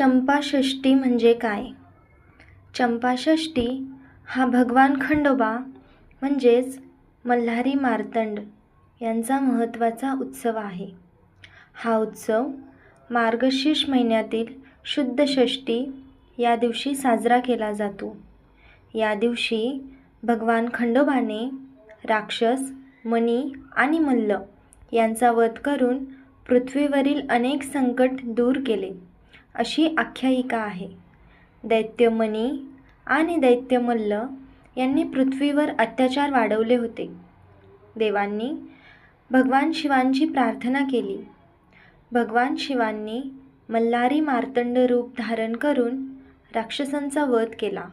चंपाषष्ठी म्हणजे काय? चंपाषष्ठी हा भगवान खंडोबा म्हणजेच मल्हारी मार्तंड यांचा महत्त्वाचा उत्सव आहे. हा उत्सव मार्गशीर्ष महिन्यातील शुद्ध षष्टी या दिवशी साजरा केला जातो. या दिवशी भगवान खंडोबाने राक्षस मणी आणि मल्ल यांचा वध करून पृथ्वीवरील अनेक संकट दूर केले. अशी आख्यायिका आहे. दैत्यमणी आणि दैत्य मल्ल यांनी पृथ्वीवर अत्याचार वाढवले होते. देवांनी भगवान शिवांची प्रार्थना केली. भगवान शिवांनी मल्हारी मार्तंड रूप धारण करून राक्षसांचा वध केला.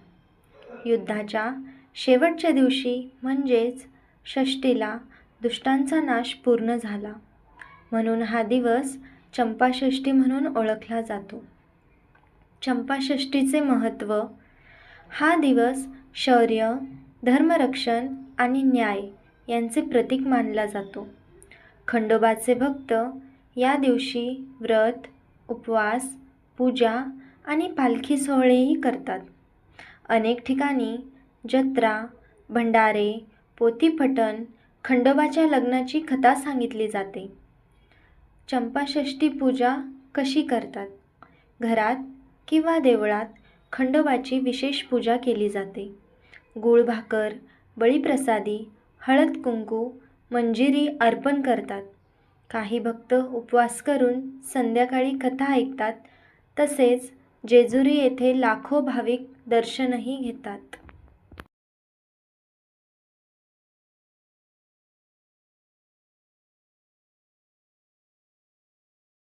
युद्धाच्या शेवटच्या दिवशी म्हणजेच षष्टीला दुष्टांचा नाश पूर्ण झाला. म्हणून हा दिवस चंपाषष्ठी म्हणून ओळखला जातो. चंपाषष्ठीचे महत्त्व हा दिवस शौर्य धर्मरक्षण आणि न्याय यांचे प्रतीक मानला जातो. खंडोबाचे भक्त या दिवशी व्रत उपवास पूजा आणि पालखी सोहळेही करतात. अनेक ठिकाणी जत्रा भंडारे पोथीपठण खंडोबाच्या लग्नाची कथा सांगितली जाते. चंपाषष्ठी पूजा कशी करतात? घरात किंवा देवळात खंडोबाची विशेष पूजा केली जाते. गूळ भाकर बळीप्रसादी हळद कुंकू मंजिरी अर्पण करतात. काही भक्त उपवास करून संध्याकाळी कथा ऐकतात तसेच जेजुरी येथे लाखो भाविक दर्शनही घेतात.